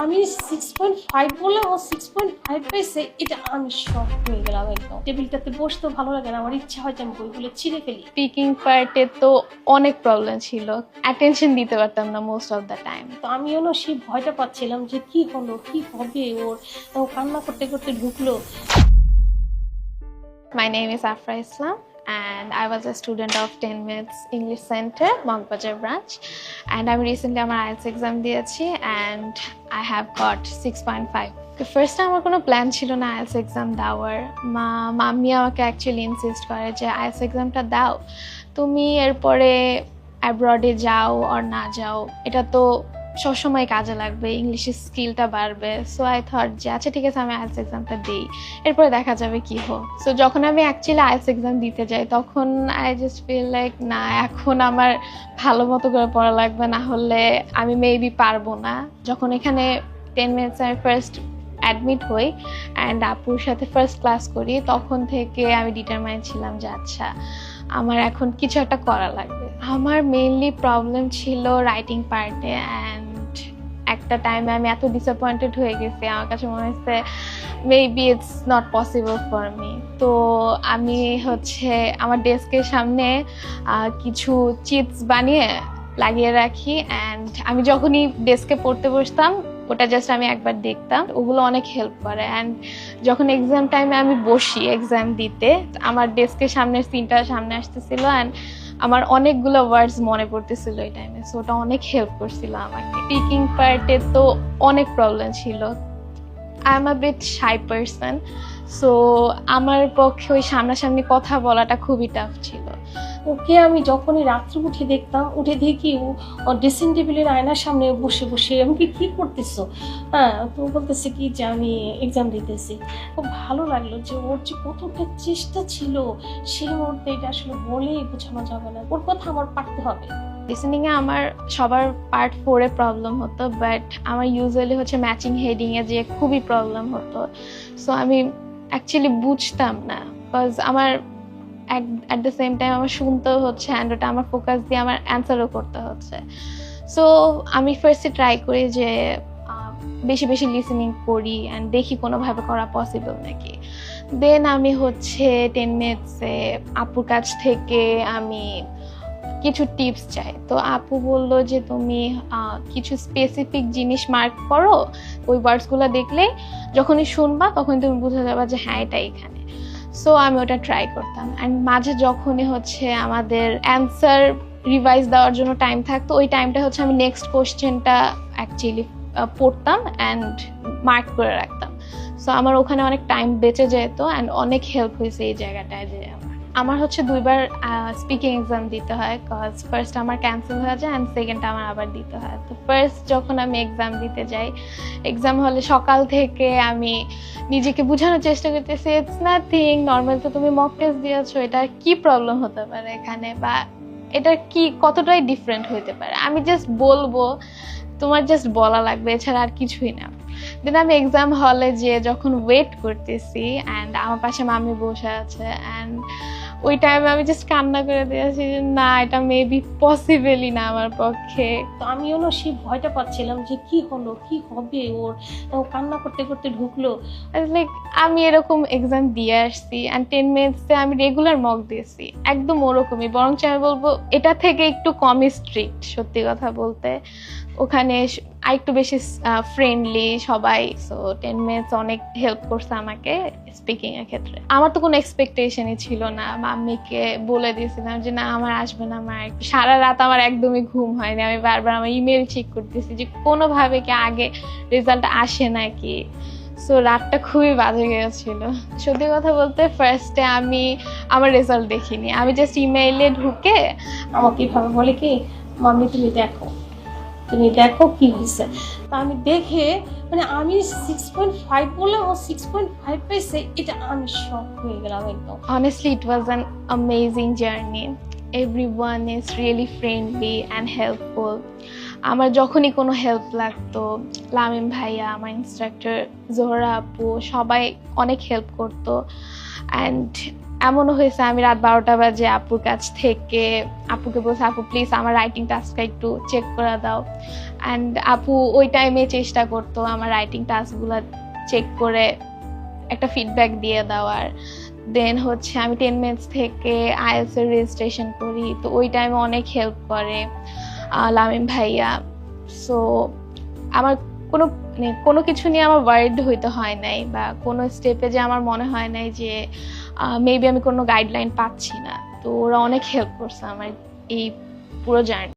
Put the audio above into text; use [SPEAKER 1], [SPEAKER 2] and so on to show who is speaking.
[SPEAKER 1] আমি six point five বললাম ও six point five পেয়েছে এটা আমি শখ হয়ে গেলাম একদম। টেবিলটাতে বসতে ভালো লাগে না আমার ইচ্ছা হয় যে আমি বইগুলো ছিঁড়ে ফেলি।
[SPEAKER 2] স্পিকিং পার্টে তো অনেক প্রবলেম ছিল অ্যাটেনশন দিতে পারতাম না মোস্ট অফ দ্য টাইম
[SPEAKER 1] তো আমিও না সেই ভয়টা পাচ্ছিলাম যে কি হলো কি হবে ওর? ও কান্না করতে করতে ঢুকলো।
[SPEAKER 2] My name is Afra Islam and I was a student of 10 Minutes English Center, Mongbajar branch. And I'm recently আমার IELTS exam দিয়েছি and I have got 6.5. First আমার কোনো প্ল্যান ছিল না আইএলস এক্সাম দেওয়ার মা মাম্মি আমাকে অ্যাকচুয়ালি ইনসিস্ট করে যে আইএলস এক্সামটা দাও তুমি এরপরে অ্যাব্রডে যাও আর না যাও এটা তো সবসময় কাজে লাগবে ইংলিশের স্কিলটা বাড়বে। সো আই থট যে আচ্ছা ঠিক আছে, আমি আইএলস এক্সামটা দিই। এরপরে দেখা যাবে কি হোক। সো যখন আমি অ্যাকচুয়ালি আইএলস এক্সাম দিতে যাই, তখন আই জাস্ট ফিল লাইক না, এখন আমার ভালো মতো করে পড়া লাগবে। না হলে আমি মেবি পারব না। যখন এখানে টেন মিনিটস আমি ফার্স্ট অ্যাডমিট হই অ্যান্ড আপুর সাথে ফার্স্ট ক্লাস করি, তখন থেকে আমি ডিটারমাইন ছিলাম যে আচ্ছা আমার এখন কিছু একটা করা লাগবে। আমার মেইনলি প্রবলেম ছিল রাইটিং পার্টে অ্যান্ড একটা টাইমে আমি এত ডিসঅ্যাপয়েন্টেড হয়ে গেছি। আমার কাছে মনে হচ্ছে maybe it's not possible for me তো আমি হচ্ছে আমার ডেস্কের সামনে কিছু চিপস বানিয়ে লাগিয়ে রাখি অ্যান্ড আমি যখনই ডেস্কে পড়তে বসতাম ওটা জাস্ট আমি একবার দেখতাম। ওগুলো অনেক হেল্প করে। অ্যান্ড যখন এক্সাম টাইমে আমি বসি এক্সাম দিতে, আমার ডেস্কের সামনের সিনটা সামনে আসতেছিল অ্যান্ড আমার অনেকগুলো ওয়ার্ডস মনে পড়তেছিল এই টাইমে সো ওটা অনেক হেল্প করছিল আমাকে। স্পিকিং পার্টে তো অনেক প্রবলেম ছিল। I am a bit shy person so আমার পক্ষে ওই সামনাসামনি কথা বলাটা খুবই টাফ ছিল।
[SPEAKER 1] ওকে আমি যখনই রাত্রে উঠে দেখতাম, উঠে দেখি ও ড্রেসিং টেবিলের আয়নার সামনে বসে বসে আমাকে কি করতেছো? হ্যাঁ তো বলতেছে কি যে আমি এক্সাম দিতেছি। খুব ভালো লাগল যে ওর যে কতটা চেষ্টা ছিল, সেই মুহূর্তে এটা আসলে বলেই বোঝানো যাবে না। ওর কথা আমার পারতে হবে।
[SPEAKER 2] লিসেনিংয়ে আমার সবার পার্ট ফোরে প্রবলেম হতো বাট আমার ইউজুয়ালি হচ্ছে ম্যাচিং হেডিংয়ে যে খুবই প্রবলেম হতো। সো আমি অ্যাকচুয়ালি বুঝতাম না বিকজ আমার অ্যাট দ্য সেম টাইম আমার শুনতেও হচ্ছে অ্যান্ড ওটা আমার ফোকাস দিয়ে আমার অ্যান্সারও করতে হচ্ছে। সো আমি ফার্স্টে ট্রাই করি যে বেশি বেশি লিসেনিং করি অ্যান্ড দেখি কোনোভাবে করা পসিবল নাকি। দেন আমি হচ্ছে টেন মিনিটসে আপুর কাছ থেকে আমি কিছু টিপস চাই। তো আপু বলল যে, তুমি কিছু স্পেসিফিক জিনিস মার্ক করো, ওই ওয়ার্ডসগুলো দেখলেই যখনই শুনবা তখন তুমি বুঝে যাবা যে হ্যাঁ এটা এখানে। সো আমি ওটা ট্রাই করতাম। অ্যান্ড মাঝে যখনই হচ্ছে আমাদের অ্যান্সার রিভাইজ দেওয়ার জন্য টাইম থাকতো, ওই টাইমটা হচ্ছে আমি নেক্সট কোশ্চেনটা অ্যাকচুয়ালি পড়তাম অ্যান্ড মার্ক করে রাখতাম। সো আমার ওখানে অনেক টাইম বেঁচে যেত অ্যান্ড অনেক হেল্প হয়েছে এই জায়গাটায় যে আমার আমার হচ্ছে দুইবার স্পিকিং এক্সাম দিতে হয় কজ ফার্স্ট আমার ক্যান্সেল হয়ে যায় অ্যান্ড সেকেন্ডটা আমার আবার দিতে হয়। তো ফার্স্ট যখন আমি এক্সাম দিতে যাই এক্সাম হলে সকাল থেকে আমি নিজেকে বোঝানোর চেষ্টা করতেছি ইটস নাথিং নর্মাল তো তুমি মক টেস্ট দিয়েছ এটা কি প্রবলেম হতে পারে এখানে? বা এটা কি, কতটাই ডিফারেন্ট হতে পারে? আমি জাস্ট বলব, তোমার জাস্ট বলা লাগবে, এছাড়া আর কিছুই না। দেন আমি এক্সাম হলে যে যখন ওয়েট করতেছি অ্যান্ড আমার পাশে মামি বসে আছে অ্যান্ড ওই টাইমে আমি জাস্ট কান্না করে দিয়েছি যে না এটা মেবি পসিবলই না আমার পক্ষে।
[SPEAKER 1] তো আমিও না সেই ভয়টা পাচ্ছিলাম যে কি হলো? কি হবে ওর? ও কান্না করতে করতে ঢুকলো।
[SPEAKER 2] লাইক আমি এরকম এক্সাম দিয়ে আসছি অ্যান্ড টেন মিনিটসে আমি রেগুলার মক দিয়েছি। একদম ওরকমই। বরং আমি বলব এটা থেকে একটু কমই স্ট্রিক্ট সত্যি কথা বলতে। ওখানে স- আরেকটু বেশি ফ্রেন্ডলি সবাই সো টেন মিনিটস অনেক হেল্প করছে আমাকে স্পিকিং এর ক্ষেত্রে। আমার তো কোনো এক্সপেকটেশনই ছিল না। মাম্মিকে বলে দিয়েছিলাম যে, না, আমার আসবে না, আমার সারা রাত আমার একদমই ঘুম হয়নি। আমি বারবার আমার ইমেল চেক করতেছি যে, কোনোভাবে কি আগে রেজাল্ট আসে নাকি? সো রাতটা খুবই বাজে গিয়েছিল সত্যি কথা বলতে ফার্স্টে আমি আমার রেজাল্ট দেখিনি। আমি জাস্ট ইমেইলে ঢুকে
[SPEAKER 1] আমাকে এভাবে বলে কি, মাম্মি, তুমি দেখো। তুমি দেখো কি হয়েছে তা আমি দেখে মানে আমি সিক্স পয়েন্ট ফাইভ বললাম ও সিক্স পয়েন্ট ফাইভ পেয়েছে এটা আমি শখ হয়ে গেলাম একদম।
[SPEAKER 2] Honestly, it was an amazing journey. Everyone is really friendly and helpful আমার যখনই কোনো হেল্প লাগতো, লামিম ভাইয়া, আমার ইনস্ট্রাক্টর জোহরা আপু, সবাই অনেক হেল্প করতো। অ্যান্ড এমনও হয়েছে, আমি রাত বারোটা বাজে আপুর কাছ থেকে, আপুকে বলছি, আপু প্লিজ আমার রাইটিং টাস্কটা একটু চেক করে দাও। অ্যান্ড আপু ওই টাইমে চেষ্টা করতো আমার রাইটিং টাস্কগুলো চেক করে একটা ফিডব্যাক দিয়ে দেওয়ার। দেন হচ্ছে আমি টেন মিনিটস থেকে আইএলস এর রেজিস্ট্রেশন করি, তো ওই টাইমে অনেক হেল্প করে লামিম ভাইয়া। সো আমার কোনো মানে কোনো কিছু নিয়ে আমার ওয়ার্ড হইতে হয় নাই বা কোনো স্টেপে যে আমার মনে হয় নাই যে মেবি আমি কোনো গাইডলাইন পাচ্ছি না। তো ওরা অনেক হেল্প করছে আমার এই পুরো জার্নি